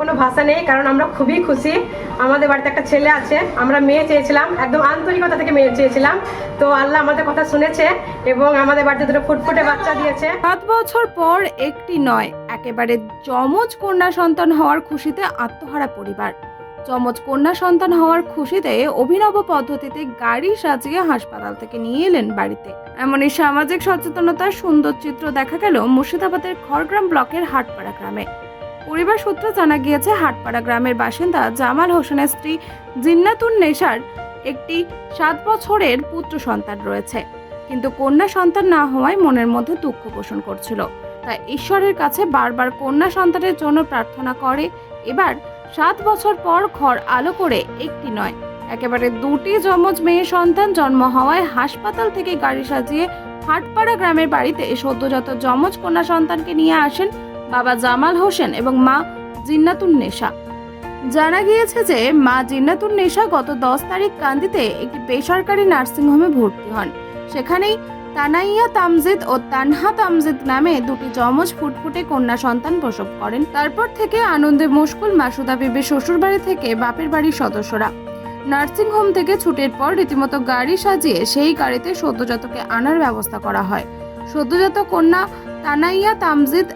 কোনো ভাষা নেই, কারণ আমরা খুবই খুশি। আমাদের বাড়িতে একটা ছেলে আছে, আমরা মেয়ে চেয়েছিলাম, একদম আন্তরিকতা থেকে মেয়ে চেয়েছিলাম। তো আল্লাহ আমাদের কথা শুনেছে এবং আমাদের বাড়িতে দুটো ফুটফুটে বাচ্চা দিয়েছে। সাত বছর পর একটি নয়, একেবারে যমজ কন্যা সন্তান হওয়ার খুশিতে আত্মহারা পরিবার। যমজ কন্যা সন্তান হওয়ার খুশিতে অভিনব পদ্ধতিতে গাড়ি সাজিয়ে হাসপাতাল থেকে নিয়ে এলেন বাড়িতে। এমনই সামাজিক সচেতনতার সুন্দর চিত্র দেখা গেল মুর্শিদাবাদের খড়গ্রাম ব্লকের হাটপাড়া গ্রামে। পরিবার সূত্রে জানা গিয়েছে, হাটপাড়া গ্রামের বাসিন্দা জামাল হোসেনের স্ত্রী জিন্নাতুন নেশার একটি সাত বছরের পুত্র সন্তান রয়েছে। কিন্তু কন্যা সন্তান না হওয়ায় মনের মধ্যে দুঃখ পোষণ করছিল। তাই ঈশ্বরের কাছে বারবার কন্যা সন্তানের জন্য প্রার্থনা করে। এবার সাত বছর পর ঘর আলো করে একটি নয়। একেবারে দুটি যমজ মেয়ে সন্তান জন্ম হওয়ায় হাসপাতাল থেকে গাড়ি সাজিয়ে হাটপাড়া গ্রামের বাড়িতে সদ্যজাত যমজ কন্যা সন্তানকে নিয়ে আসেন বাবা জামাল হোসেন এবং মা জিন্নাতুন নেশা। জানা গিয়েছে যে মা জিন্নাতুন নেশা গত দশ তারিখ কান্দিতে একটি বেসরকারি নার্সিংহোমে ভর্তি হন। সেখানেই তানাইয়া তামজিদ ও তানহা তামজিদ নামে দুটি যমজ ফুটফুটে কন্যা সন্তান প্রসব করেন। তারপর থেকে আনন্দে মুশকুল মাসুদা বিবির শ্বশুরবাড়ি থেকে বাপের বাড়ির সদস্যরা। নার্সিংহোম থেকে ছুটির পর রীতিমতো গাড়ি সাজিয়ে সেই গাড়িতে সদ্যজাতকে আনার ব্যবস্থা করা হয়। সদ্যজাত কন্যা তানাইয়া তামজিদ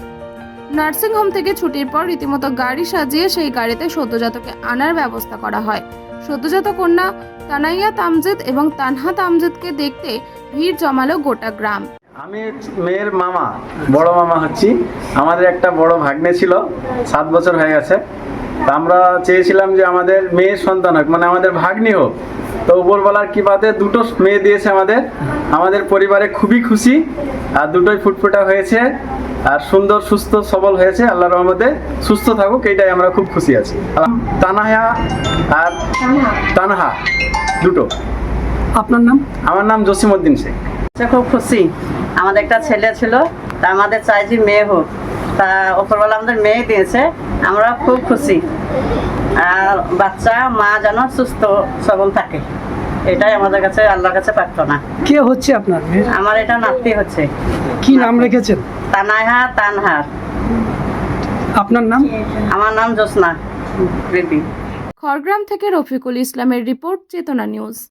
নার্সিংহোম থেকে ছুটির পর রীতিমতো গাড়ি সাজিয়ে সেই গাড়িতে সদ্যজাতকে আনার ব্যবস্থা করা হয়। সদ্যজাত কন্যা তানাইয়া তামজিদ এবং তানহা তামজিদকে দেখতে ভিড় জমালো গোটা গ্রাম। আমি মেয়ের মামা, বড় মামা হচ্ছি। আমাদের একটা বড় ভাগ্নে ছিল, সাত বছর হয়ে গেছে। আমরা চেয়েছিলাম যে আমাদের মেয়ে সন্তান হোক মানে আমাদের ভাগ্নি হোক। তো উপরবেলার কৃপাতে দুটো মেয়ে দিয়েছে আমাদের। আমাদের পরিবারে খুবই খুশি আর দুটোই ফুটফুটা হয়েছে আর সুন্দর সুস্থ সবল হয়েছে। আল্লাহ রহমতে সুস্থ থাকুক এইটাই আমরা খুব খুশি আছি। তানাহা আর তানহা দুটো। আপনার নাম? আমার নাম জসিমউদ্দিন শেখ। সে খুব খুশি। আমাদের একটা ছেলে ছিল তা আমাদের চাই যে মেয়ে হোক। তা ওপরবেলা আমাদের মেয়ে দিয়েছে। আমরা খুব খুশি। আর বাচ্চা মা যেন সুস্থ সবল থাকে। এটাই আমাদের কাছে আল্লাহর কাছে প্রার্থনা। কে হচ্ছে আপনার আমার এটা নাতি হচ্ছে। কি নাম রেখেছেন? তানাহা তানহার। আপনার নাম? আমার নাম জ্যোৎস্না বিবি। খড়গ্রাম থেকে রফিকুল ইসলামের রিপোর্ট চেতনা নিউজ।